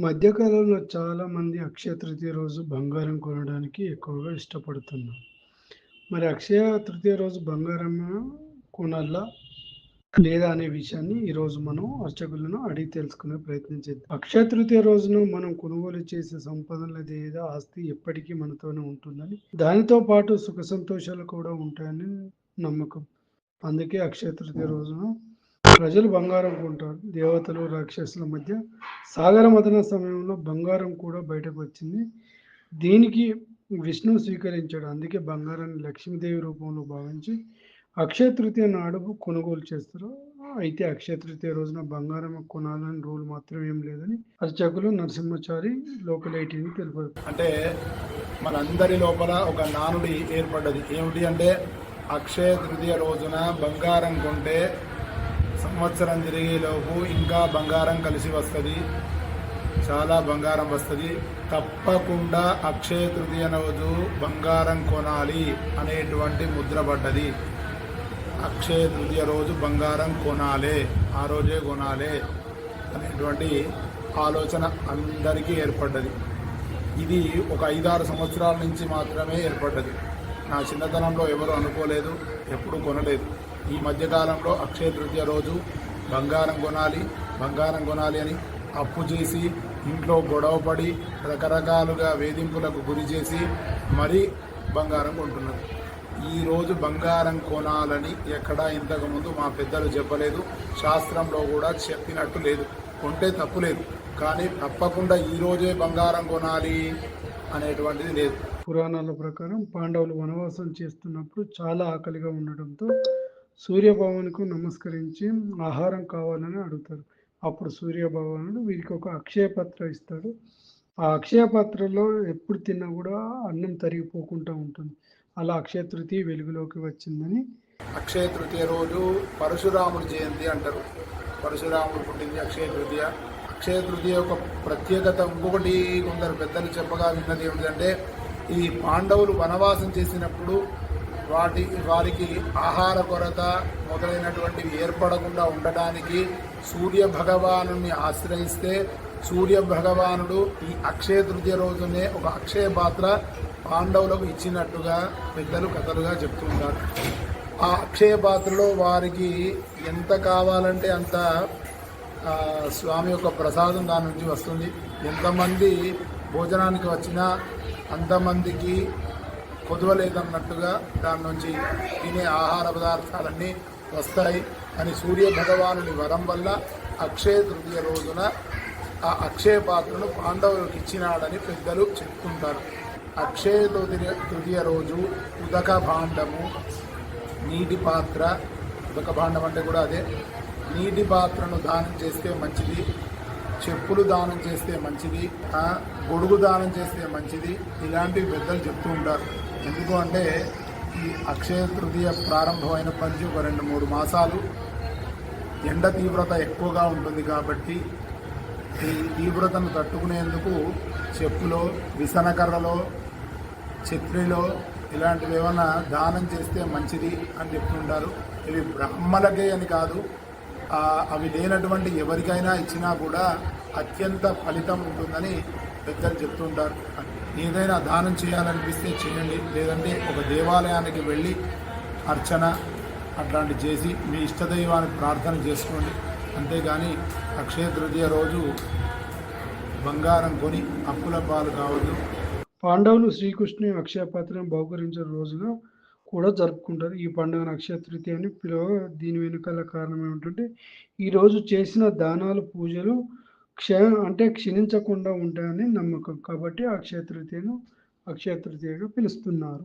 మధ్యకాలంలో చాలామంది అక్షయ తృతీయ రోజు బంగారం కొనడానికి ఎక్కువగా ఇష్టపడుతున్నారు. మరి అక్షయ తృతీయ రోజు బంగారం కొనాలా? లేదా? అనే విషయాన్ని ఈరోజు మనం అర్చకులను అడిగి తెలుసుకునే ప్రయత్నం చేద్దాం. అక్షయ తృతీయ రోజున మనం కొనుగోలు చేసే సంపద లేదా ఆస్తి ఎప్పటికీ మనతోనే ఉంటుందని, దానితో పాటు సుఖ సంతోషాలు కూడా ఉంటాయని నమ్మకం. అందుకే అక్షయ తృతీయ రోజున ప్రజలు బంగారం కొంటారు. దేవతలు, రాక్షసుల మధ్య సాగర మదన సమయంలో బంగారం కూడా బయటకు వచ్చింది. దీనికి విష్ణువు స్వీకరించాడు. అందుకే బంగారాన్ని లక్ష్మీదేవి రూపంలో భావించి అక్షయ తృతీయ నాడు కొనుగోలు చేస్తారు. అయితే అక్షయ తృతీయ రోజున బంగారం కొనాలని రూల్ మాత్రం ఏం లేదని అర్చకులు నరసింహచారి లోకల్ ఐటీని తెలిపారు. అంటే మనందరి లోపల ఒక నానుడి ఏర్పడ్డది ఏమిటి అంటే అక్షయ తృతీయ రోజున బంగారం కొంటే సంవత్సరం తిరిగేలోపు ఇంకా బంగారం కలిసి వస్తుంది. చాలా బంగారం వస్తుంది. తప్పకుండా అక్షయ తృతీయ రోజు బంగారం కొనాలి అనేటువంటి ముద్ర పడ్డది. అక్షయ తృతీయ రోజు బంగారం కొనాలే ఆ రోజే కొనాలే అనేటువంటి ఆలోచన అందరికీ ఏర్పడ్డది. ఇది ఒక ఐదారు సంవత్సరాల నుంచి మాత్రమే ఏర్పడ్డది. నా చిన్నతనంలో ఎవరు అనుకోలేదు ఎప్పుడు కొనలేదు. ఈ మధ్యకాలంలో అక్షయ తృతీయ రోజు బంగారం కొనాలి బంగారం కొనాలి అని అప్పు చేసి ఇంట్లో గొడవపడి రకరకాలుగా వేధింపులకు గురి చేసి మరీ బంగారం కొంటున్నారు. ఈరోజు బంగారం కొనాలని ఎక్కడా ఇంతకుముందు మా పెద్దలు చెప్పలేదు. శాస్త్రంలో కూడా చెప్పినట్టు లేదు. కొంటే తప్పు లేదు. కానీ తప్పకుండా ఈరోజే బంగారం కొనాలి అనేటువంటిది లేదు. పురాణాల ప్రకారం పాండవులు వనవాసం చేస్తున్నప్పుడు చాలా ఆకలిగా ఉండడంతో సూర్యభగవానుకు నమస్కరించి ఆహారం కావాలని అడుగుతారు. అప్పుడు సూర్యభగవానుడు వీరికి ఒక అక్షయపత్ర ఇస్తాడు. ఆ అక్షయ పాత్రలో ఎప్పుడు తిన్నా కూడా అన్నం తరిగిపోకుండా ఉంటుంది. అలా అక్షయ తృతీయ వెలుగులోకి వచ్చిందని. అక్షయ తృతీయ రోజు పరశురాముడి జయంతి అంటారు. పరశురాముడు పుట్టింది అక్షయ తృతీయ. అక్షయ తృతీయ యొక్క ప్రత్యేకత ఇంకొకటి కొందరు పెద్దలు చెప్పగా విన్నది ఏమిటంటే ఈ పాండవులు వనవాసం చేసినప్పుడు వాటి వారికి ఆహార కొరత మొదలైనటువంటివి ఏర్పడకుండా ఉండడానికి సూర్య భగవాను ఆశ్రయిస్తే సూర్య భగవానుడు ఈ అక్షయ తృతీయ రోజునే ఒక అక్షయ పాత్ర పాండవులకు ఇచ్చినట్టుగా పెద్దలు కథలుగా చెప్తుంటారు ఆ అక్షయ పాత్రలో వారికి ఎంత కావాలంటే అంత స్వామి యొక్క ప్రసాదం దాని నుంచి వస్తుంది. ఎంతమంది భోజనానికి వచ్చినా అంతమందికి పొదవలేదన్నట్టుగా దాని నుంచి తినే ఆహార పదార్థాలన్నీ వస్తాయి అని సూర్య భగవానుని వరం వల్ల అక్షయ తృతీయ రోజున ఆ అక్షయ పాత్రను పాండవులకు ఇచ్చినాడని పెద్దలు చెప్తుంటారు. అక్షయ తృతీయ తృతీయ రోజు ఉదక భాండము నీటి పాత్ర ఉదక భాండం అంటే కూడా అదే. నీటి పాత్రను దానం చేస్తే మంచిది చెప్పులు దానం చేస్తే మంచిది గొడుగు దానం చేస్తే మంచిది ఇలాంటివి పెద్దలు చెప్తూ ఉంటారు. ఎందుకు అంటే ఈ అక్షయ తృతీయ ప్రారంభమైనప్పటి నుంచి ఒక రెండు మూడు మాసాలు ఎండ తీవ్రత ఎక్కువగా ఉంటుంది కాబట్టి ఈ తీవ్రతను తట్టుకునేందుకు చెప్పులో విసనకర్రలో ఛత్రిలో ఇలాంటివి ఏమైనా దానం చేస్తే మంచిది అని చెప్తుంటారు. ఇవి బ్రహ్మలకే అని కాదు అవి లేనటువంటి ఎవరికైనా ఇచ్చినా కూడా అత్యంత ఫలితం ఉంటుందని పెద్దలు చెప్తుంటారు. ఏదైనా దానం చేయాలనిపిస్తే చేయండి. లేదంటే ఒక దేవాలయానికి వెళ్ళి అర్చన అట్లాంటి చేసి మీ ఇష్టదైవానికి ప్రార్థన చేసుకోండి. అంతేగాని అక్షయ తృతీయ రోజు బంగారం కొని అప్పుల పాలు కావద్దు. పాండవులు శ్రీకృష్ణుని అక్షయ పాత్రను బహుకరించిన రోజుగా కూడా జరుపుకుంటారు. ఈ పండుగను అక్షయ తృతీయ అని పిలువ దీని వెనుకాల కారణం ఏమిటంటే ఈరోజు చేసిన దానాలు పూజలు క్ష అంటే క్షీణించకుండా ఉంటాయని నమ్మకం. కాబట్టి అక్షయ తృతీయను అక్షయ తృతీయగా పిలుస్తున్నారు.